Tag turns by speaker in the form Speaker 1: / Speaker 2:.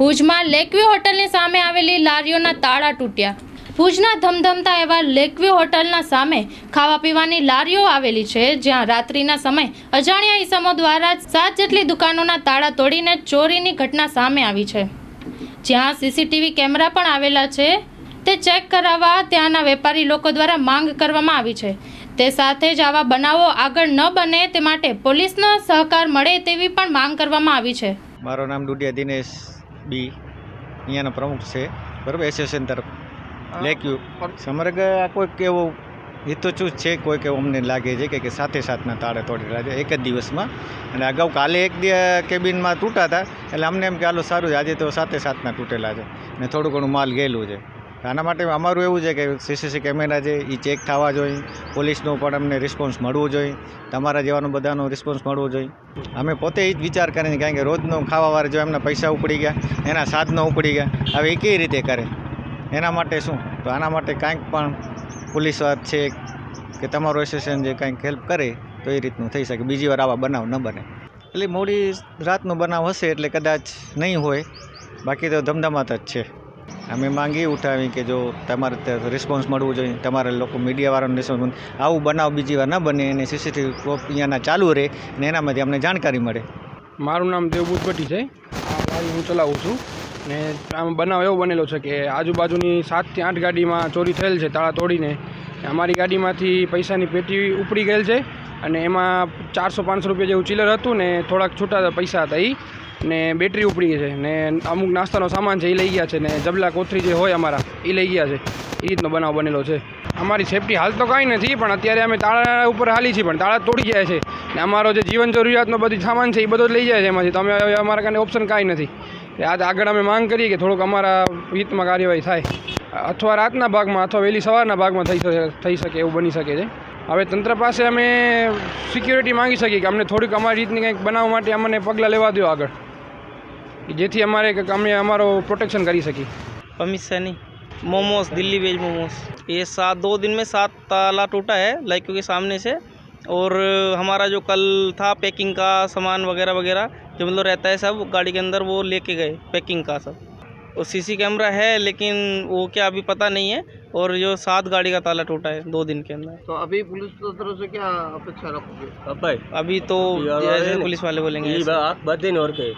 Speaker 1: ભુજમાં લેકવ્યુ હોટલની સામે આવેલી લારીઓના તાળા તૂટ્યા. ભુજના ધમધમતા એવા લેકવ્યુ હોટલના સામે ખાવા પીવાની લારીઓ આવેલી છે, જ્યાં રાત્રિના સમય અજાણ્યા ઈસમો દ્વારા સાત જેટલી દુકાનોના તાળા તોડીને ચોરીની ઘટના સામે આવી છે. જ્યાં સીસીટીવી કેમેરા પણ આવેલા છે, તે ચેક કરાવવા ત્યાંના વેપારી લોકો દ્વારા માંગ કરવામાં આવી છે. તે સાથે જ આવા બનાવો આગળ ન બને તે માટે પોલીસનો સહકાર મળે તેવી પણ માંગ કરવામાં આવી છે.
Speaker 2: મારું નામ ડુડિયા દિનેશ. બી અહીંયાનો પ્રમુખ છે. બરાબર? એસોસિએશન તરફ. લેક્યુ સમર્ગ આ કોઈક એવો હિતોચૂસ છે? કોઈક એવું અમને લાગે છે કે સાથે સાથના તાળે તોડેલા છે. એક જ દિવસમાં. અને અગાઉ કાલે એક કેબિનમાં તૂટા હતા એટલે અમને એમ કે હાલો સારું છે. આજે તો સાથે સાથના તૂટેલા છે. ને થોડું ઘણું માલ ગયેલું છે. આના માટે અમારું એવું છે કે સીસીસી કેમેરા છે એ ચેક થવા જોઈએ, પોલીસનો પણ અમને રિસ્પોન્સ મળવું જોઈએ, તમારા જેવાનો બધાનો રિસ્પોન્સ મળવો જોઈએ. અમે પોતે એ જ વિચાર કરીને કારણ કે રોજનો ખાવાવાળા જો એમના પૈસા ઉપડી ગયા, એના સાધનો ઉપડી ગયા, હવે એ કેવી રીતે કરે? એના માટે શું? તો આના માટે કાંઈક પણ પોલીસ વાત છે કે તમારું એસોસિએશન જે કાંઈક હેલ્પ કરે, તો એ રીતનું થઈ શકે. બીજી વાર આવા બનાવ ન બને. એટલે મોડી રાતનો બનાવ હશે એટલે કદાચ નહીં હોય, બાકી તો ધમધમાત જ છે. અમે માંગી ઉઠાવી કે જો તમારે રિસ્પોન્સ મળવું જોઈએ, તમારે લોકો મીડિયાવાળાનો રિસ્પોન્સ આવું બનાવ બીજી વાર ન બને અને સીસીટીવી અહીંયાના ચાલુ રહે ને એનામાંથી અમને જાણકારી મળે.
Speaker 3: મારું નામ દેવભૂત ભટ્ટી છે. આ ગાડી હું ચલાવું છું. ને આમ બનાવ એવો બનેલો છે કે આજુબાજુની સાતથી આઠ ગાડીમાં ચોરી થયેલ છે, તાળા તોડીને. અમારી ગાડીમાંથી પૈસાની પેટી ઉપડી ગયેલ છે અને એમાં ચારસો પાંચસો રૂપિયા જેવું ચિલ્લર હતું ને થોડાક છૂટા પૈસા હતા એ ને બેટરી ઉપડી છે ને અમુક નાસ્તાનો સામાન છે એ લઈ ગયા છે ને જબલા કોથરી જે હોય અમારા, એ લઈ ગયા છે. એ રીતનો બનાવ બનેલો છે. અમારી સેફટી હાલ તો કાંઈ નથી, પણ અત્યારે અમે તાળા ઉપર હાલી છીએ, પણ તાળા તોડી જાય છે. ને અમારો જે જીવન જરૂરિયાતનો બધી સામાન છે એ બધો લઈ જાય છે એમાંથી. તો અમે અમારા કાંઈ ઓપ્શન કાંઈ નથી. આજ આગળ અમે માંગ કરીએ કે થોડુંક અમારા હિતમાં કાર્યવાહી થાય. અથવા રાતના ભાગમાં, અથવા વહેલી સવારના ભાગમાં થઈ થઈ શકે એવું બની શકે છે. હવે તંત્ર પાસે અમે સિક્યુરિટી માંગી શકીએ કે અમને થોડીક અમારી રીતની કંઈક બનાવવા માટે અમને પગલાં લેવા દો આગળ. કે જેથી અમારે કંઈક અમે અમારો પ્રોટેક્શન કરી શકીએ
Speaker 4: Amit Saini momos Delhi veg momos ये सात दो दिन में सात ताला टूटा है लाइक के सामने से और हमारा जो कल था पैकिंग का सामान वगैरह वगैरह जो मतलब रहता है सब गाड़ी के अंदर वो लेके गए पैकिंग का सब और सीसी कैमरा है लेकिन वो क्या अभी पता नहीं है और जो सात गाड़ी का ताला टूटा है दो दिन के अंदर
Speaker 5: तो अभी पुलिस की तरफ से क्या अपेक्षा रखोगे
Speaker 4: अभी तो जैसे पुलिस वाले बोलेंगे ऐसे।
Speaker 6: बात बात और के